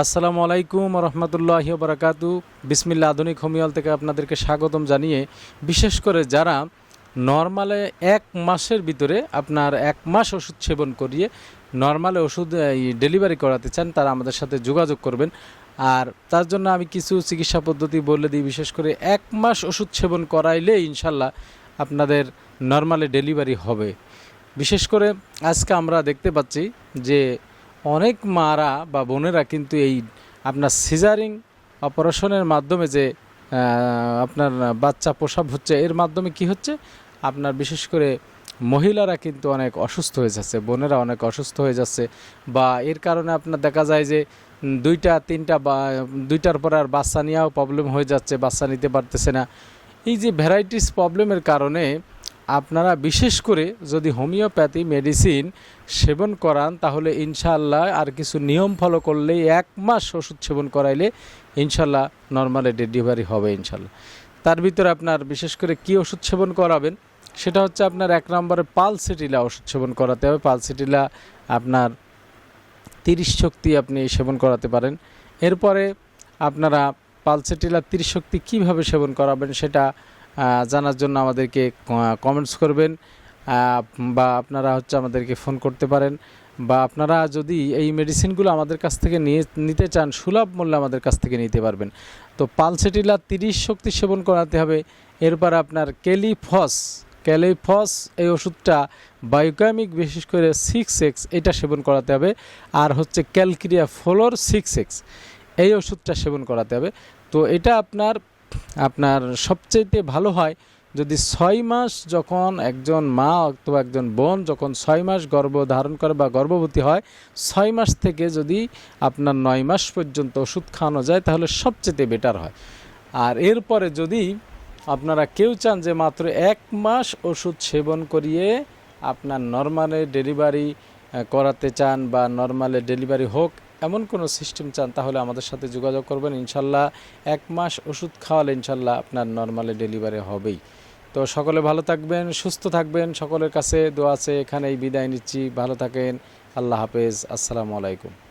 আসসালামু আলাইকুম রহমতুল্লাহি বারাকাতু। বিসমিল্লা আধুনিক হোমিওল থেকে আপনাদেরকে স্বাগতম জানিয়ে, বিশেষ করে যারা নর্মালে এক মাসের ভিতরে আপনার এক মাস ওষুধ সেবন করিয়ে নর্মালে ওষুধ ডেলিভারি করাতে চান, তারা আমাদের সাথে যোগাযোগ করবেন। আর তার জন্য আমি কিছু চিকিৎসা পদ্ধতি বলে দিই, বিশেষ করে এক মাস ওষুধ সেবন করাইলে ইনশাল্লাহ আপনাদের নর্মালে ডেলিভারি হবে। বিশেষ করে আজকে আমরা দেখতে পাচ্ছি যে অনেক মারা বা বোনেরা কিন্তু এই আপনার সিজারিং অপারেশনের মাধ্যমে যে আপনার বাচ্চা প্রসব হচ্ছে, এর মাধ্যমে কি হচ্ছে? আপনার বিশেষ করে মহিলারা কিন্তু অনেক অসুস্থ হয়ে যাচ্ছে, বোনেরা অনেক অসুস্থ হয়ে যাচ্ছে বা এর কারণে আপনার দেখা যায় যে দুইটা, তিনটা বা, দুইটার পরে আর বাচ্চা নেওয়াও প্রবলেম হয়ে যাচ্ছে, বাচ্চা নিতে পারতেছে না। এই যে ভ্যারাইটিস প্রবলেমের কারণে আপনারা বিশেষ করে যদি হোমিওপ্যাথি মেডিসিন সেবন করান, তাহলে ইনশাল্লাহ আর কিছু নিয়ম ফলো করলেই এক মাস ওষুধ সেবন করাইলে ইনশাল্লাহ নর্মালে ডেলিভারি হবে ইনশাল্লাহ তার ভিতরে আপনার বিশেষ করে কি ওষুধ সেবন করাবেন, সেটা হচ্ছে আপনার এক নম্বরে পালসেটিলা ওষুধ সেবন করাতে হবে। পালসেটিলা আপনার তিরিশ শক্তি আপনি সেবন করাতে পারেন। এরপরে আপনারা পালসেটিলা তিরিশ শক্তি কীভাবে সেবন করাবেন, সেটা জানার জন্য আমাদেরকে কমেন্টস করবেন বা আপনারা হচ্ছে আমাদেরকে ফোন করতে পারেন, বা আপনারা যদি এই মেডিসিনগুলো আমাদের কাছ থেকে নিয়ে, নিতে চান, সুলভ মূল্যে আমাদের কাছ থেকে নিতে পারবেন। তো পালসেটিলা তিরিশ শক্তি সেবন করাতে হবে। এরপর আপনার কেলিফস ক্যালিফস এই ওষুধটা বায়োকেমিক, বিশেষ করে সিক্স এক্স এটা সেবন করাতে হবে। আর হচ্ছে ক্যালক্রিয়া ফ্লোর সিক্স এক্স এই ওষুধটা সেবন করাতে হবে। তো এটা আপনার আপনার সবচেয়ে ভালো হয় যদি ছয় মাস যখন একজন মা অথবা একজন বোন যখন ছয় মাস গর্ভ ধারণ করে বা গর্ভবতী হয়, ছয় মাস থেকে যদি আপনার নয় মাস পর্যন্ত ওষুধ খাওয়ানো যায়, তাহলে সবচেয়ে বেটার হয়। আর এরপরে যদি আপনারা কেউ চান যে মাত্র এক মাস ওষুধ সেবন করিয়ে আপনার নর্মালে ডেলিভারি করাতে চান বা নর্মালে ডেলিভারি হোক এমন কোনো সিস্টেম চান, তাহলে আমাদের সাথে যোগাযোগ করবেন। ইনশাল্লাহ এক মাস ওষুধ খাওয়ালে ইনশাল্লাহ আপনার নর্মালে ডেলিভারি হবেই। তো সকলে ভালো থাকবেন, সুস্থ থাকবেন। সকলের কাছে দোয়া আছে, এখানেই বিদায় নিচ্ছি। ভালো থাকেন। আল্লাহ হাফেজ। আসসালামু আলাইকুম।